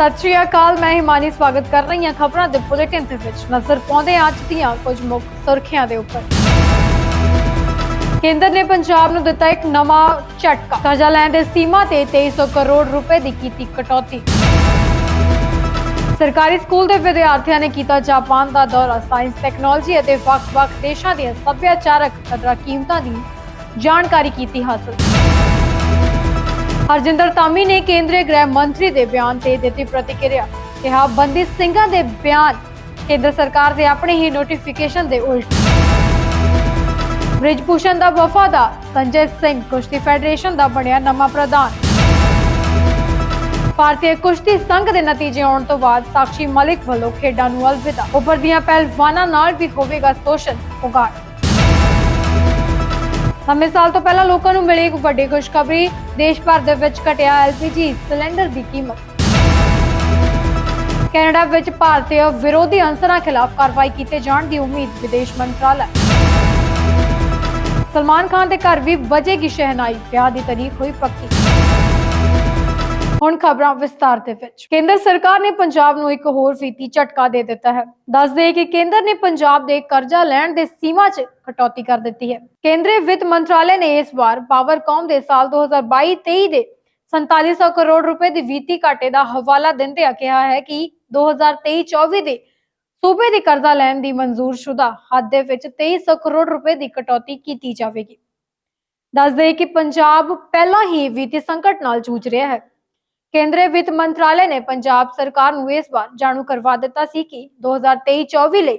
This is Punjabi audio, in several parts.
ਸਤਿ ਸ਼੍ਰੀ ਅਕਾਲ, ਮੈਂ ਹਿਮਾਨੀ ਸਵਾਗਤ ਕਰ ਰਹੀ ਹਾਂ ਖਬਰਾਂ ਦੇ ਬੁਲੇਟਿਨ ਦੇ ਵਿੱਚ। ਨਜ਼ਰ ਪਾਉਂਦੇ ਅੱਜ ਦੀਆਂ ਕੁਝ ਮੁੱਖ ਸੁਰਖੀਆਂ ਦੇ ਉੱਪਰ। ਕੇਂਦਰ ਨੇ ਪੰਜਾਬ ਨੂੰ ਦਿੱਤਾ ਇੱਕ ਨਵਾਂ ਝਟਕਾ। ਕਰਜ਼ਾ ਲੈਣ ਦੇ ਸੀਮਾ ਤੇ 2300 ਕਰੋੜ ਰੁਪਏ ਦੀ ਕੀਤੀ ਕਟੌਤੀ। ਸਰਕਾਰੀ ਸਕੂਲ ਦੇ ਵਿਦਿਆਰਥੀਆਂ ਨੇ ਕੀਤਾ ਜਾਪਾਨ ਦਾ ਦੌਰਾ। ਸਾਇੰਸ, ਟੈਕਨੋਲੋਜੀ ਅਤੇ ਵੱਖ-ਵੱਖ ਦੇਸ਼ਾਂ ਦੀਆਂ ਸੱਭਿਆਚਾਰਕ ਕਦਰਾਂ ਕੀਮਤਾਂ ਦੀ ਜਾਣਕਾਰੀ ਕੀਤੀ ਹਾਸਲ। ਹਰਜਿੰਦਰ ਤਾਮੀ ਨੇ ਕੇਂਦਰੀ ਗ੍ਰਹਿ ਮੰਤਰੀ ਦੇ ਬਿਆਨ ਤੇ ਦਿੱਤੀ ਪ੍ਰਤੀਕਿਰਿਆ। ਕਿਹਾ, ਬੰਦੀ ਸਿੰਘਾਂ ਦੇ ਬਿਆਨ। ਕੇਂਦਰ ਸਰਕਾਰ ਦੇ ਆਪਣੇ ਹੀ ਨੋਟੀਫਿਕੇਸ਼ਨ ਦੇ ਉਲਟ। ਬ੍ਰਿਜਭੂਸ਼ਣ ਦਾ ਵਫਾਦਾਰ ਸੰਜੇ ਸਿੰਘ ਕੁਸ਼ਤੀ ਫੈਡਰੇਸ਼ਨ ਦਾ ਬਣਿਆ ਨਵਾਂ ਪ੍ਰਧਾਨ। ਭਾਰਤੀ ਕੁਸ਼ਤੀ ਸੰਘ ਦੇ ਨਤੀਜੇ ਆਉਣ ਤੋਂ ਬਾਅਦ ਸਾਕਸ਼ੀ ਮਲਿਕ ਵੱਲੋਂ ਖੇਡਾਂ ਨੂੰ ਅਲਵਿਦਾ। ਉੱਭਰਦੀਆਂ ਪਹਿਲਵਾਨਾਂ ਨਾਲ ਵੀ ਹੋਵੇਗਾ ਸ਼ੋਸ਼ਣ ਪੁਗਾਰ ਨਵੇਂ ਸਾਲ ਤੋਂ ਪਹਿਲਾਂ ਲੋਕਾਂ ਨੂੰ ਮਿਲੀ ਇੱਕ ਵੱਡੀ ਖੁਸ਼ਖਬਰੀ। ਦੇਸ਼ ਭਰ ਦੇ ਵਿੱਚ ਘਟਿਆ ਐਲਪੀਜੀ ਸਿਲੰਡਰ ਦੀ ਕੀਮਤ। ਕੈਨੇਡਾ ਵਿੱਚ ਭਾਰਤੀ ਵਿਰੋਧੀ ਅੰਸਰਾਂ ਖਿਲਾਫ ਕਾਰਵਾਈ ਕੀਤੇ ਜਾਣ ਦੀ ਉਮੀਦ ਵਿਦੇਸ਼ ਮੰਤਰਾਲਾ। ਸਲਮਾਨ ਖਾਨ ਦੇ ਘਰ ਵੀ ਵਜੇਗੀ ਸ਼ਹਿਨਾਈ, ਵਿਆਹ ਦੀ ਤਾਰੀਖ ਹੋਈ ਪੱਕੀ। ਹੁਣ ਖਬਰਾਂ ਵਿਸਤਾਰ ਦੇ ਵਿੱਚ। ਕੇਂਦਰ ਸਰਕਾਰ ਨੇ ਪੰਜਾਬ ਨੂੰ ਇੱਕ ਹੋਰ ਵਿੱਤੀ ਝਟਕਾ ਦੇ ਦਿੱਤਾ ਹੈ। ਦੱਸ ਦੇ ਕਿ ਕੇਂਦਰ ਨੇ ਪੰਜਾਬ ਦੇ ਕਰਜ਼ਾ ਲੈਣ ਦੇ ਸੀਮਾ 'ਚ ਕਟੌਤੀ ਕਰ ਦਿੱਤੀ ਹੈ। ਕੇਂਦਰੀ ਵਿੱਤ ਮੰਤਰਾਲੇ ਨੇ ਇਸ ਵਾਰ ਪਾਵਰਕਾਮ ਦੇ ਸਾਲ 2022-23 ਦੇ 4700 ਕਰੋੜ ਰੁਪਏ ਦੀ ਵਿੱਤੀ ਘਾਟੇ ਦਾ ਹਵਾਲਾ ਦਿੰਦਿਆਂ ਕਿਹਾ ਹੈ ਕਿ 2023-24 ਦੇ ਸੂਬੇ ਦੇ ਕਰਜ਼ਾ ਲੈਣ ਦੀ ਮਨਜ਼ੂਰਸ਼ੁਦਾ ਹੱਦ ਦੇ ਵਿੱਚ 2300 ਕਰੋੜ ਰੁਪਏ ਦੀ ਕਟੌਤੀ ਕੀਤੀ ਜਾਵੇਗੀ। ਦੱਸ ਦੇ ਕਿ ਪੰਜਾਬ ਪਹਿਲਾਂ ਹੀ ਵਿੱਤੀ ਸੰਕਟ ਨਾਲ ਜੂਝ ਰਿਹਾ ਹੈ। ਕੇਂਦਰੀ ਵਿੱਤ ਮੰਤਰਾਲੇ ਨੇ ਪੰਜਾਬ ਸਰਕਾਰ ਨੂੰ ਇਸ ਵਾਰ ਜਾਣੂ ਕਰਵਾ ਦਿੱਤਾ ਸੀ ਕਿ 2023-24 ਲਈ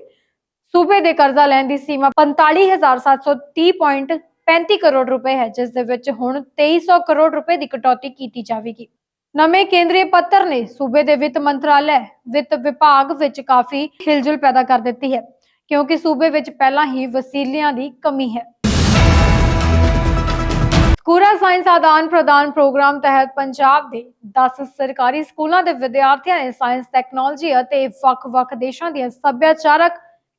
ਸੂਬੇ ਦੇ ਕਰਜ਼ਾ ਲੈਣ ਦੀ ਸੀਮਾ 45,730.35 ਕਰੋੜ ਰੁਪਏ ਹੈ ਜਿਸ ਦੇ ਵਿੱਚ ਹੁਣ 2300 ਕਰੋੜ ਰੁਪਏ ਦੀ ਕਟੌਤੀ ਕੀਤੀ ਜਾਵੇਗੀ। ਨਵੇਂ ਕੇਂਦਰੀ ਪੱਤਰ ਨੇ ਸੂਬੇ ਦੇ ਵਿੱਤ ਮੰਤਰਾਲੇ ਵਿੱਤ ਵਿਭਾਗ ਵਿੱਚ ਕਾਫੀ ਖਿਲਜੁਲ ਪੈਦਾ ਕਰ ਦਿੱਤੀ ਹੈ ਕਿਉਂਕਿ ਸੂਬੇ ਵਿੱਚ ਪਹਿਲਾਂ ਹੀ ਵਸੀਲਿਆਂ ਦੀ ਕਮੀ ਹੈ। ਪੂਰਾ ਸਾਇੰਸ ਆਦਾਨ ਪ੍ਰਦਾਨ ਪ੍ਰੋਗਰਾਮ ਤਹਿਤ ਪੰਜਾਬ ਦੇ 10 ਸਰਕਾਰੀ ਸਕੂਲਾਂ ਦੇ ਵਿਦਿਆਰਥੀਆਂ ਨੇ ਸਾਇੰਸ, ਟੈਕਨੋਲੋਜੀ ਅਤੇ ਵੱਖ-ਵੱਖ ਦੇਸ਼ਾਂ ਦੀਆਂ ਸੱਭਿਆਚਾਰਕ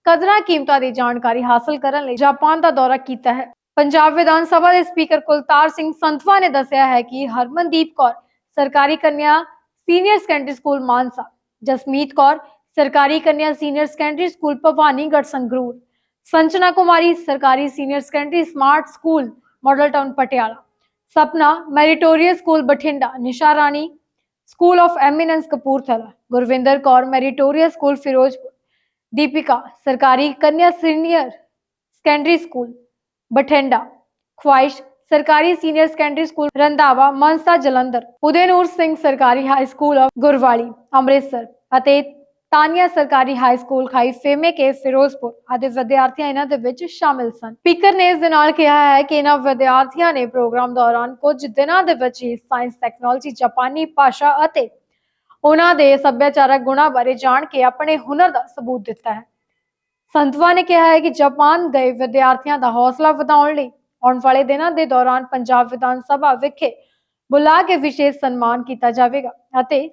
ਕਦਰਾਂ ਕੀਮਤਾਂ ਦੀ ਜਾਣਕਾਰੀ ਹਾਸਲ ਕਰਨ ਲਈ ਜਾਪਾਨ ਦਾ ਦੌਰਾ ਕੀਤਾ ਹੈ। ਪੰਜਾਬ ਵਿਧਾਨ ਸਭਾ ਦੇ ਸਪੀਕਰ ਕੁਲਤਾਰ ਸਿੰਘ ਸੰਧਵਾ ਨੇ ਦੱਸਿਆ ਹੈ ਕਿ ਹਰਮਨਦੀਪ ਕੌਰ, ਸਰਕਾਰੀ ਕੰਨਿਆ senior secondary school Mansa, Jasmeet Kaur, ਸਰਕਾਰੀ ਕੰਨਿਆ senior secondary school Bhawanigarh Sangrur, Sanchna Kumari, ਸਰਕਾਰੀ senior secondary smart school model town Patiala. Sapna, meritorious school Bathinda, Nisha Rani, school of eminence Kapurthala, Gurwinder Kaur, meritorious school Ferozepur, Deepika, ਸਰਕਾਰੀ ਕੰਨਿਆ senior secondary school Bathinda, Khwaish, ਸਰਕਾਰੀ senior secondary school Randhawa, Mansa Jalandhar, Udainoor Singh ਸਰਕਾਰੀ high school of Gurwali, Amritsar ਅਤੇ ਤਾਨੀਆ ਸਰਕਾਰੀ ਹਾਈ ਸਕੂਲ ਖਾਈ ਫੇਮੇ ਕੇ ਫਿਰੋਜ਼ਪੁਰ। ਆਦਿ ਵਿਦਿਆਰਥੀਆਂ ਇਹਨਾਂ ਦੇ ਵਿੱਚ ਸ਼ਾਮਿਲ ਸਨ। ਸਪੀਕਰ ਨੇ ਇਸ ਦੇ ਨਾਲ ਕਿਹਾ ਹੈ ਕਿ ਇਹਨਾਂ ਵਿਦਿਆਰਥੀਆਂ ਨੇ ਪ੍ਰੋਗਰਾਮ ਦੌਰਾਨ ਕੁਝ ਦਿਨਾਂ ਦੇ ਵਿੱਚ ਹੀ ਸਾਇੰਸ, ਟੈਕਨੋਲੋਜੀ, ਜਾਪਾਨੀ ਭਾਸ਼ਾ ਅਤੇ ਉਹਨਾਂ ਦੇ ਸੱਭਿਆਚਾਰਕ ਗੁਣਾਂ ਬਾਰੇ ਜਾਣ ਕੇ ਆਪਣੇ ਹੁਨਰ ਦਾ ਸਬੂਤ ਦਿੱਤਾ ਹੈ। ਸੰਤਵਾ ਨੇ ਕਿਹਾ ਹੈ ਕਿ ਜਾਪਾਨ ਗਏ ਵਿਦਿਆਰਥੀਆਂ ਦਾ ਹੌਸਲਾ ਵਧਾਉਣ ਲਈ ਆਉਣ ਵਾਲੇ ਦਿਨਾਂ ਦੇ ਦੌਰਾਨ ਪੰਜਾਬ ਵਿਧਾਨ ਸਭਾ ਵਿਖੇ ਬੁਲਾ ਕੇ ਵਿਸ਼ੇਸ਼ ਸਨਮਾਨ ਕੀਤਾ ਜਾਵੇਗਾ ਅਤੇ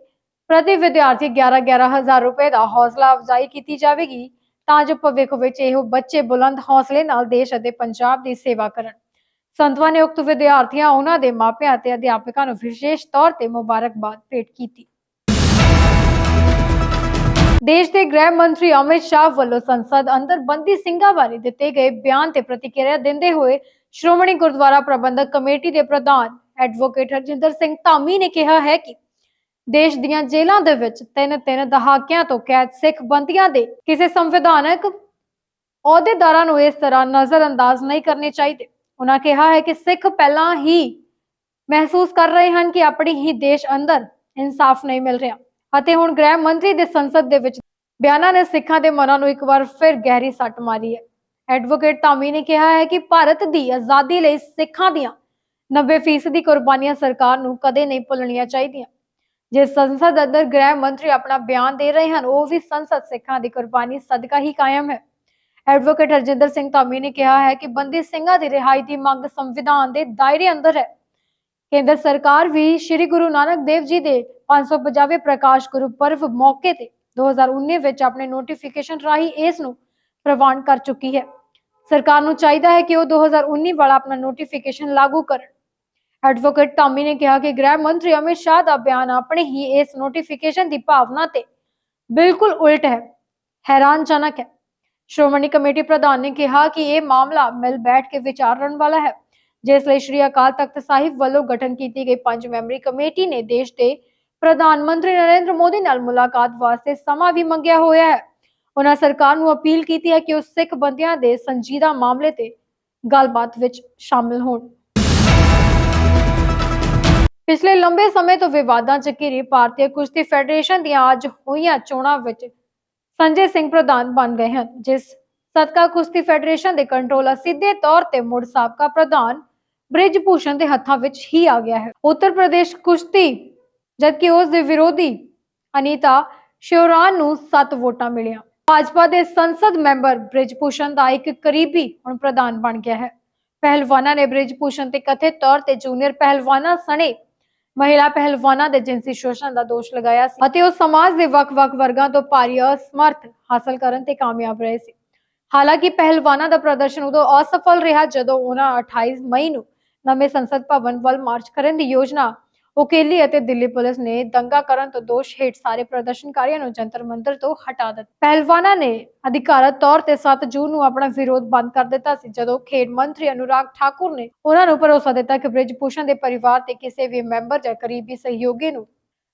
ਪ੍ਰਤੀ ਵਿਦਿਆਰਥੀ 11 ਹਜ਼ਾਰ ਰੁਪਏ ਦਾ ਹੌਸਲਾ ਅਫਜ਼ਾਈ ਕੀਤੀ ਜਾਵੇਗੀ, ਤਾਂ ਜੋ ਭਵਿੱਖ ਵਿੱਚ ਇਹੋ ਬੱਚੇ ਬੁਲੰਦ ਹੌਸਲੇ ਨਾਲ ਦੇਸ਼ ਅਤੇ ਪੰਜਾਬ ਦੀ ਸੇਵਾ ਕਰਨ। ਸੰਤਵਾ ਨੇ ਉਕਤ ਵਿਦਿਆਰਥੀਆਂ ਉਹਨਾਂ ਦੇ ਮਾਪਿਆਂ ਅਤੇ ਅਧਿਆਪਕਾਂ ਨੂੰ ਵਿਸ਼ੇਸ਼ ਤੌਰ ਤੇ ਮੁਬਾਰਕਬਾਦ ਭੇਟ ਕੀਤੀ। ਦੇਸ਼ ਦੇ ਗ੍ਰਹਿ ਮੰਤਰੀ ਅਮਿਤ ਸ਼ਾਹ ਵੱਲੋਂ ਸੰਸਦ ਅੰਦਰ ਬੰਦੀ ਸਿੰਘਾਂ ਬਾਰੇ ਦਿੱਤੇ ਗਏ ਬਿਆਨ ਤੇ ਪ੍ਰਤੀਕਿਰਿਆ ਦਿੰਦੇ ਹੋਏ ਸ਼੍ਰੋਮਣੀ ਗੁਰਦੁਆਰਾ ਪ੍ਰਬੰਧਕ ਕਮੇਟੀ ਦੇ ਪ੍ਰਧਾਨ ਐਡਵੋਕੇਟ ਹਰਜਿੰਦਰ ਸਿੰਘ ਧਾਮੀ ਨੇ ਕਿਹਾ ਹੈ ਕਿ ਦੇਸ਼ ਦੀਆਂ ਜੇਲ੍ਹਾਂ ਦੇ ਵਿੱਚ ਤਿੰਨ ਤਿੰਨ ਦਹਾਕਿਆਂ ਤੋਂ ਕੈਦ ਸਿੱਖ ਬੰਦੀਆਂ ਦੇ ਕਿਸੇ ਸੰਵਿਧਾਨਕ ਅਹੁਦੇਦਾਰਾਂ ਨੂੰ ਇਸ ਤਰ੍ਹਾਂ ਨਜ਼ਰਅੰਦਾਜ਼ ਨਹੀਂ ਕਰਨੇ ਚਾਹੀਦੇ। ਉਹਨਾਂ ਕਿਹਾ ਹੈ ਕਿ ਸਿੱਖ ਪਹਿਲਾਂ ਹੀ ਮਹਿਸੂਸ ਕਰ ਰਹੇ ਹਨ ਕਿ ਆਪਣੀ ਹੀ ਦੇਸ਼ ਅੰਦਰ ਇਨਸਾਫ ਨਹੀਂ ਮਿਲ ਰਿਹਾ ਅਤੇ ਹੁਣ ਗ੍ਰਹਿ ਮੰਤਰੀ ਦੇ ਸੰਸਦ ਦੇ ਵਿੱਚ ਬਿਆਨਾਂ ਨੇ ਸਿੱਖਾਂ ਦੇ ਮਨਾਂ ਨੂੰ ਇੱਕ ਵਾਰ ਫਿਰ ਗਹਿਰੀ ਸੱਟ ਮਾਰੀ ਹੈ। ਐਡਵੋਕੇਟ ਧਾਮੀ ਨੇ ਕਿਹਾ ਹੈ ਕਿ ਭਾਰਤ ਦੀ ਆਜ਼ਾਦੀ ਲਈ ਸਿੱਖਾਂ ਦੀਆਂ 90% ਦੀ ਕੁਰਬਾਨੀਆਂ ਸਰਕਾਰ ਨੂੰ ਕਦੇ ਨਹੀਂ ਭੁੱਲਣੀਆਂ ਚਾਹੀਦੀਆਂ। ਜੇ ਸੰਸਦ ਅੰਦਰ ਗ੍ਰਹਿ ਮੰਤਰੀ ਆਪਣਾ ਬਿਆਨ ਦੇ ਰਹੇ ਹਨ, ਉਹ ਵੀ ਸੰਸਦ ਸਿੱਖਾਂ ਦੀ ਕੁਰਬਾਨੀ ਸਦਕਾ ਹੀ ਕਾਇਮ ਹੈ। ਐਡਵੋਕੇਟ ਹਰਜਿੰਦਰ ਸਿੰਘ ਧਾਮੀ ਨੇ ਕਿਹਾ ਹੈ ਕਿ ਬੰਦੀ ਸਿੰਘਾਂ ਦੀ ਰਿਹਾਈ ਦੀ ਮੰਗ ਸੰਵਿਧਾਨ ਦੇ ਦਾਇਰੇ ਅੰਦਰ ਹੈ। ਕੇਂਦਰ ਸਰਕਾਰ ਵੀ ਸ੍ਰੀ ਗੁਰੂ ਨਾਨਕ ਦੇਵ ਜੀ ਦੇ 550ਵੇਂ ਪ੍ਰਕਾਸ਼ ਗੁਰੂ ਗੁਰਪੁਰਬ ਮੌਕੇ ਤੇ 2019 ਵਿੱਚ ਆਪਣੇ ਨੋਟੀਫਿਕੇਸ਼ਨ ਰਾਹੀਂ ਇਸ ਨੂੰ ਪ੍ਰਵਾਨ ਕਰ ਚੁੱਕੀ ਹੈ। ਸਰਕਾਰ ਨੂੰ ਚਾਹੀਦਾ ਹੈ ਕਿ ਉਹ 2019 ਵਾਲਾ ਆਪਣਾ ਨੋਟੀਫਿਕੇਸ਼ਨ ਲਾਗੂ ਕਰਨ। ਐਡਵੋਕੇਟ ਟਾਮੀ ਨੇ ਕਿਹਾ ਕਿ ਗ੍ਰਹਿ ਮੰਤਰੀ ਅਮਿਤ ਸ਼ਾਹ ਦਾ ਬਿਆਨ ਆਪਣੇ ਹੀ ਇਸ ਨੋਟੀਫਿਕੇਸ਼ਨ ਦੀ ਭਾਵਨਾ ਤੇ ਬਿਲਕੁਲ ਉਲਟ ਹੈ। ਹੈਰਾਨਜਨਕ ਹੈ। ਸ਼੍ਰੋਮਣੀ ਕਮੇਟੀ ਪ੍ਰਧਾਨ ਨੇ ਕਿਹਾ ਕਿ ਇਹ ਮਾਮਲਾ ਮਿਲ ਬੈਠ ਕੇ ਵਿਚਾਰਨ ਵਾਲਾ ਹੈ, ਜਿਸ ਲਈ ਸ਼੍ਰੀ ਅਕਾਲ ਤਖਤ ਸਾਹਿਬ ਵੱਲੋਂ ਗਠਨ ਕੀਤੀ ਗਈ ਪੰਜ ਮੈਂਬਰੀ ਕਮੇਟੀ ਨੇ ਦੇਸ਼ ਦੇ ਪ੍ਰਧਾਨ ਮੰਤਰੀ ਨਰਿੰਦਰ ਮੋਦੀ ਨਾਲ ਮੁਲਾਕਾਤ ਵਾਸਤੇ ਸਮਾਂ ਵੀ ਮੰਗਿਆ ਹੋਇਆ ਹੈ। ਉਹਨਾਂ ਸਰਕਾਰ ਨੂੰ ਅਪੀਲ ਕੀਤੀ ਹੈ ਕਿ ਉਹ ਸਿੱਖ ਬੰਦਿਆਂ ਦੇ ਸੰਜੀਦਾ ਮਾਮਲੇ ਤੇ ਗੱਲਬਾਤ ਵਿੱਚ ਸ਼ਾਮਿਲ ਹੋਣ। ਪਿਛਲੇ ਲੰਬੇ ਸਮੇਂ ਤੋਂ ਵਿਵਾਦਾਂ 'ਚ ਘਿਰੀ ਭਾਰਤੀ ਕੁਸ਼ਤੀ ਫੈਡਰੇਸ਼ਨ ਦੀਆਂ ਅੱਜ ਹੋਈਆਂ ਚੋਣਾਂ ਵਿੱਚ ਸੰਜੇ ਸਿੰਘ ਪ੍ਰਧਾਨ ਬਣ ਗਏ ਹਨ, ਜਿਸ ਸਦਕਾ ਕੁਸ਼ਤੀ ਫੈਡਰੇਸ਼ਨ ਦੇ ਕੰਟਰੋਲਰ ਸਿੱਧੇ ਤੌਰ ਤੇ ਮੁੜ ਸਾਬਕਾ ਪ੍ਰਧਾਨ ਬ੍ਰਿਜ ਭੂਸ਼ਣ ਦੇ ਹੱਥਾਂ ਵਿੱਚ ਹੀ ਆ ਗਿਆ ਹੈ। ਉੱਤਰ ਪ੍ਰਦੇਸ਼ ਕੁਸ਼ਤੀ, ਜਦਕਿ ਉਸ ਦੇ ਵਿਰੋਧੀ ਅਨੀਤਾ ਸ਼ਿਵਰਾਨ ਨੂੰ 7 ਵੋਟਾਂ ਮਿਲੀਆਂ। ਭਾਜਪਾ ਦੇ ਸੰਸਦ ਮੈਂਬਰ ਬ੍ਰਿਜ ਭੂਸ਼ਣ ਦਾ ਇੱਕ ਕਰੀਬੀ ਹੁਣ ਪ੍ਰਧਾਨ ਬਣ ਗਿਆ ਹੈ। ਪਹਿਲਵਾਨਾਂ ਨੇ ਬ੍ਰਿਜ ਭੂਸ਼ਣ ਤੇ ਕਥਿਤ ਤੌਰ ਤੇ ਜੂਨੀਅਰ ਪਹਿਲਵਾਨਾਂ ਸਣੇ ਮਹਿਲਾ ਪਹਿਲਵਾਨਾਂ ਦੇ ਜਿਨਸੀ ਸ਼ੋਸ਼ਣ ਦਾ ਦੋਸ਼ ਲਗਾਇਆ ਸੀ ਅਤੇ ਉਹ ਸਮਾਜ ਦੇ ਵੱਖ-ਵੱਖ ਵਰਗਾਂ ਤੋਂ ਭਾਰੀ ਅਸਮਰਥ ਹਾਸਲ ਕਰਨ ਤੇ ਕਾਮਯਾਬ ਰਹੇ ਸੀ। ਹਾਲਾਂਕਿ ਪਹਿਲਵਾਨਾਂ ਦਾ ਪ੍ਰਦਰਸ਼ਨ ਉਦੋਂ ਅਸਫਲ ਰਿਹਾ ਜਦੋਂ ਉਹਨਾਂ 28 ਮਈ ਨੂੰ ਨਵੇਂ ਸੰਸਦ ਭਵਨ ਵੱਲ ਮਾਰਚ ਕਰਨ ਦੀ ਯੋਜਨਾ ਉਕੇਲੀ ਅਤੇ ਦਿੱਲੀ ਪੁਲਿਸ ਨੇ ਦੰਗਾ ਕਰਨ ਤੋਂ ਦੋਸ਼ ਹੇਠ ਸਾਰੇ ਪ੍ਰਦਰਸ਼ਨਕਾਰੀਆਂ ਨੂੰ ਜੰਤਰ ਮੰਤਰ ਤੋਂ ਹਟਾ ਦਿੱਤਾ। ਪਹਿਲਵਾਨਾਂ ਨੇ ਅਧਿਕਾਰਤ ਤੌਰ ਤੇ 7 ਜੂਨ ਨੂੰ ਆਪਣਾ ਵਿਰੋਧ ਬੰਦ ਕਰ ਦਿੱਤਾ ਸੀ, ਜਦੋਂ ਖੇਡ ਮੰਤਰੀ ਅਨੁਰਾਗ ਠਾਕੁਰ ਨੇ ਉਹਨਾਂ ਨੂੰ ਭਰੋਸਾ ਦਿੱਤਾ ਕਿ ਬ੍ਰਿਜ ਭੂਸ਼ਣ ਦੇ ਪਰਿਵਾਰ ਤੇ ਕਿਸੇ ਵੀ ਮੈਂਬਰ ਜਾਂ ਕਰੀਬੀ ਸਹਿਯੋਗੀ ਨੂੰ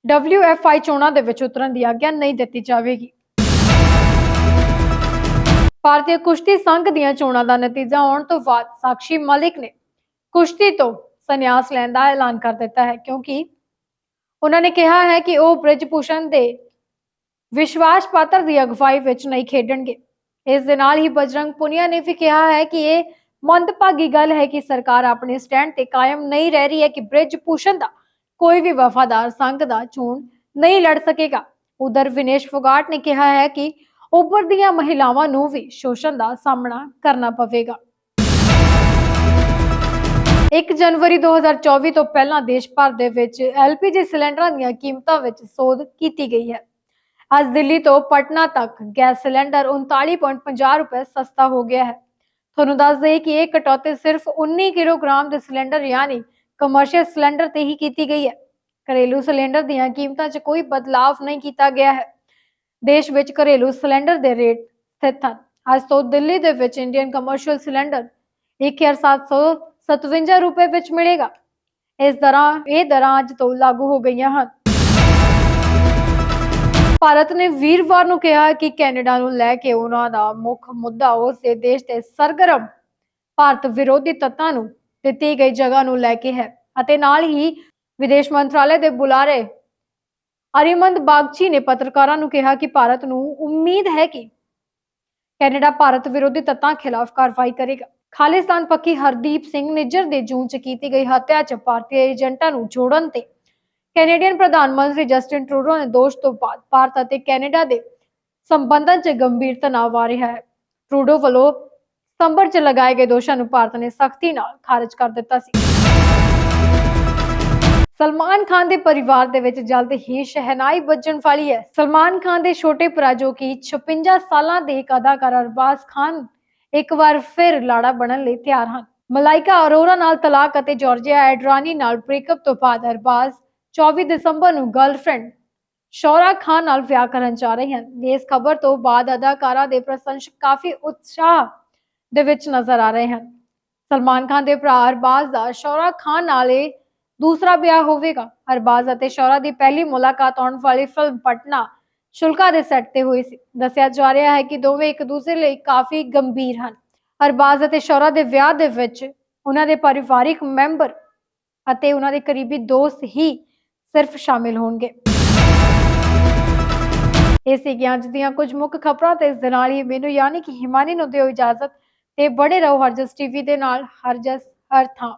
WFI ਚੋਣਾਂ ਦੇ ਵਿੱਚ ਉਤਰਨ ਦੀ ਆਗਿਆ ਨਹੀਂ ਦਿੱਤੀ ਜਾਵੇਗੀ। ਭਾਰਤੀ ਕੁਸ਼ਤੀ ਸੰਘ ਦੀਆਂ ਚੋਣਾਂ ਦਾ ਨਤੀਜਾ ਆਉਣ ਤੋਂ ਬਾਅਦ ਸਾਕਸ਼ੀ ਮਲਿਕ ਨੇ ਕੁਸ਼ਤੀ ਤੋਂ ਸੰਨਿਆਸ ਲੈਣ ਦਾ ਐਲਾਨ ਕਰ ਦਿੱਤਾ ਹੈ, ਕਿਉਂਕਿ ਉਹਨਾਂ ਨੇ ਕਿਹਾ ਹੈ ਕਿ ਉਹ ਬ੍ਰਿਜਭੂਸ਼ਣ ਦੇ ਵਿਸ਼ਵਾਸ ਪਾਤਰ ਦੀ ਅਗਵਾਈ ਵਿੱਚ ਨਹੀਂ ਖੇਡਣਗੇ। ਇਸ ਦੇ ਨਾਲ ਹੀ ਬਜਰੰਗ ਪੁਨੀਆ ਨੇ ਵੀ ਕਿਹਾ ਹੈ ਕਿ ਇਹ ਮੰਦਭਾਗੀ ਗੱਲ ਹੈ ਕਿ ਸਰਕਾਰ ਆਪਣੇ ਸਟੈਂਡ ਤੇ ਕਾਇਮ ਨਹੀਂ ਰਹਿ ਰਹੀ ਹੈ ਕਿ ਬ੍ਰਿਜਭੂਸ਼ਣ ਦਾ ਕੋਈ ਵੀ ਵਫਾਦਾਰ ਸੰਘ ਦਾ ਚੋਣ ਨਹੀਂ ਲੜ ਸਕੇਗਾ। ਉਧਰ ਵਿਨੇਸ਼ ਫੋਗਾਟ ਨੇ ਕਿਹਾ ਹੈ ਕਿ ਉੱਭਰਦੀਆਂ ਮਹਿਲਾਵਾਂ ਨੂੰ ਵੀ ਸ਼ੋਸ਼ਣ ਦਾ ਸਾਹਮਣਾ ਕਰਨਾ ਪਵੇਗਾ। 1 ਜਨਵਰੀ 2024 ਤੋਂ ਪਹਿਲਾਂ ਦੇਸ਼ ਭਰ ਦੇ ਵਿੱਚ LPG ਸਿਲੰਡਰਾਂ ਦੀਆਂ ਕੀਮਤਾਂ ਵਿੱਚ ਸੋਧ ਕੀਤੀ ਗਈ ਹੈ। ਅੱਜ ਦਿੱਲੀ ਤੋਂ ਪਟਨਾ ਤੱਕ ਗੈਸ ਸਿਲੰਡਰ 39.50 ਰੁਪਏ ਸਸਤਾ ਹੋ ਗਿਆ ਹੈ। ਤੁਹਾਨੂੰ ਦੱਸ ਦੇਈਏ ਕਿ ਇਹ ਕਟੌਤੀ ਸਿਰਫ 19 ਕਿਲੋਗ੍ਰਾਮ ਦੇ ਸਿਲੰਡਰ ਯਾਨੀ ਕਮਰਸ਼ੀਅਲ ਸਿਲੰਡਰ ਤੇ ਹੀ ਕੀਤੀ ਗਈ ਹੈ। ਘਰੇਲੂ ਸਿਲੰਡਰ ਦੀਆਂ ਕੀਮਤਾਂ 'ਚ ਕੋਈ ਬਦਲਾਅ ਨਹੀਂ ਕੀਤਾ ਗਿਆ ਹੈ। ਦੇਸ਼ ਵਿੱਚ ਘਰੇਲੂ ਸਿਲੰਡਰ ਦੇ ਰੇਟ ਸਥਿਤ ਹਨ। ਅੱਜ ਤੋਂ ਦਿੱਲੀ ਦੇ ਵਿੱਚ ਇੰਡੀਅਨ ਕਮਰਸ਼ੀਅਲ ਸਿਲੰਡਰ 1757 ਰੁਪਏ ਵਿੱਚ ਮਿਲੇਗਾ। ਇਸ ਤਰ੍ਹਾਂ ਇਹ ਦਰਾਂ ਅੱਜ ਤੋਂ ਲਾਗੂ ਹੋ ਗਈਆਂ ਹਨ। ਭਾਰਤ ਨੇ ਵੀਰਵਾਰ ਨੂੰ ਕਿਹਾ ਕਿ ਕੈਨੇਡਾ ਨੂੰ ਲੈ ਕੇ ਉਹਨਾਂ ਦਾ ਮੁੱਖ ਮੁੱਦਾ ਉਸ ਦੇ ਦੇਸ਼ ਦੇ ਸਰਗਰਮ ਭਾਰਤ ਵਿਰੋਧੀ ਤੱਤਾਂ ਨੂੰ ਦਿੱਤੀ ਗਈ ਜਗ੍ਹਾ ਨੂੰ ਲੈ ਕੇ ਹੈ ਅਤੇ ਨਾਲ ਹੀ ਵਿਦੇਸ਼ ਮੰਤਰਾਲੇ ਦੇ ਬੁਲਾਰੇ ਅਰਿਮੰਦ ਬਾਗਚੀ ਨੇ ਪੱਤਰਕਾਰਾਂ ਨੂੰ ਕਿਹਾ ਕਿ ਭਾਰਤ ਨੂੰ ਉਮੀਦ ਹੈ ਕਿ ਕੈਨੇਡਾ ਭਾਰਤ ਵਿਰੋਧੀ ਤੱਤਾਂ ਖਿਲਾਫ ਕਾਰਵਾਈ ਕਰੇਗਾ। ਖਾਲਿਸਤਾਨ ਪੱਖੀ ਹਰਦੀਪ ਸਿੰਘ ਨਿੱਜਰ ਦੇ ਜੂਨ ਚ ਕੀਤੀ ਗਈ ਹੱਤਿਆ ਚ ਭਾਰਤੀ ਏਜੰਟਾਂ ਨੂੰ ਜੋੜਨ ਤੇ ਕੈਨੇਡੀਅਨ ਪ੍ਰਧਾਨ ਮੰਤਰੀ ਜਸਟਿਨ ਟਰੂਡੋ ਨੇ ਦੋਸ਼ ਤੋਂ ਬਾਅਦ ਭਾਰਤ ਅਤੇ ਕੈਨੇਡਾ ਦੇ ਸੰਬੰਧਾਂ 'ਚ ਗੰਭੀਰ ਤਣਾਅ ਆ ਰਿਹਾ ਹੈ। ਟਰੂਡੋ ਵੱਲੋਂ ਸਤੰਬਰ 'ਚ ਲਗਾਏ ਗਏ ਦੋਸ਼ਾਂ ਨੂੰ ਭਾਰਤ ਨੇ ਸਖਤੀ ਨਾਲ ਖਾਰਜ ਕਰ ਦਿੱਤਾ ਸੀ। ਸਲਮਾਨ ਖਾਨ ਦੇ ਪਰਿਵਾਰ ਦੇ ਵਿੱਚ ਜਲਦ ਹੀ ਸ਼ਹਿਨਾਈ ਵੱਜਣ ਵਾਲੀ ਹੈ। ਸਲਮਾਨ ਖਾਨ ਦੇ ਛੋਟੇ ਭਰਾ ਜੋ ਕਿ 56 ਸਾਲਾਂ ਦੇ ਇੱਕ ਅਦਾਕਾਰ ਅਰਬਾਜ਼ ਖਾਨ ਇੱਕ ਵਾਰ ਫਿਰ ਲਾੜਾ ਬਣਨ ਲਈ ਤਿਆਰ ਹਨ ਮਲਾਈਕਾ ਅਰੋਰਾ ਨਾਲ ਤਲਾਕ ਅਤੇ ਜਾਰਜੀਆ ਐਡਰਾਨੀ ਨਾਲ ਬ੍ਰੇਕਅਪ ਤੋਂ ਬਾਅਦ ਅਰਬਾਜ਼ 24 ਦਸੰਬਰ ਨੂੰ ਗਰਲਫ੍ਰੈਂਡ ਸ਼ੌਰਾ ਖਾਨ ਨਾਲ ਵਿਆਹ ਕਰਨ ਜਾ ਰਹੇ ਹਨ। ਇਸ ਖਬਰ ਤੋਂ ਬਾਅਦ ਅਦਾਕਾਰਾ ਦੇ ਪ੍ਰਸ਼ੰਸਕ ਕਾਫੀ ਉਤਸ਼ਾਹ ਦੇ ਵਿੱਚ ਨਜ਼ਰ ਆ ਰਹੇ ਹਨ। ਸਲਮਾਨ ਖਾਨ ਦੇ ਭਰਾ ਅਰਬਾਜ਼ ਦਾ ਸ਼ੌਰਾ ਖਾਨ ਨਾਲ ਇਹ ਦੂਸਰਾ ਵਿਆਹ ਹੋਵੇਗਾ। ਅਰਬਾਜ਼ ਅਤੇ ਸ਼ੌਰਾ ਦੀ ਪਹਿਲੀ ਮੁਲਾਕਾਤ ਆਉਣ ਵਾਲੀ ਫਿਲਮ ਪਟਨਾ ਸ਼ੁਲਕਾ ਦੇ ਸੈੱਟ ਤੇ ਹੋਈ ਸੀ। ਦੱਸਿਆ ਜਾ ਰਿਹਾ ਹੈ ਕਿ ਦੋਵੇਂ ਇੱਕ ਦੂਸਰੇ ਲਈ ਕਾਫੀ ਗੰਭੀਰ ਹਨ। ਅਰਬਾਜ਼ ਅਤੇ ਸ਼ੌਰਾ ਦੇ ਵਿਆਹ ਦੇ ਵਿੱਚ ਉਹਨਾਂ ਦੇ ਪਰਿਵਾਰਿਕ ਮੈਂਬਰ ਅਤੇ ਉਹਨਾਂ ਦੇ ਕਰੀਬੀ ਦੋਸਤ ਹੀ ਸਿਰਫ ਸ਼ਾਮਿਲ ਹੋਣਗੇ। ਇਹ ਸੀਗੀਆਂ ਅੱਜ ਦੀਆਂ ਕੁਝ ਮੁੱਖ ਖਬਰਾਂ ਤੇ ਇਸ ਦੇ ਨਾਲ ਹੀ ਮੈਨੂੰ ਯਾਨੀ ਕਿ ਹਿਮਾਨੀ ਨੂੰ ਦਿਓ ਇਜਾਜ਼ਤ ਤੇ ਬੜੇ ਰਹੋ ਹਰਜਸ ਟੀਵੀ ਦੇ ਨਾਲ। ਹਰਜਸ ਹਰ ਥਾਂ।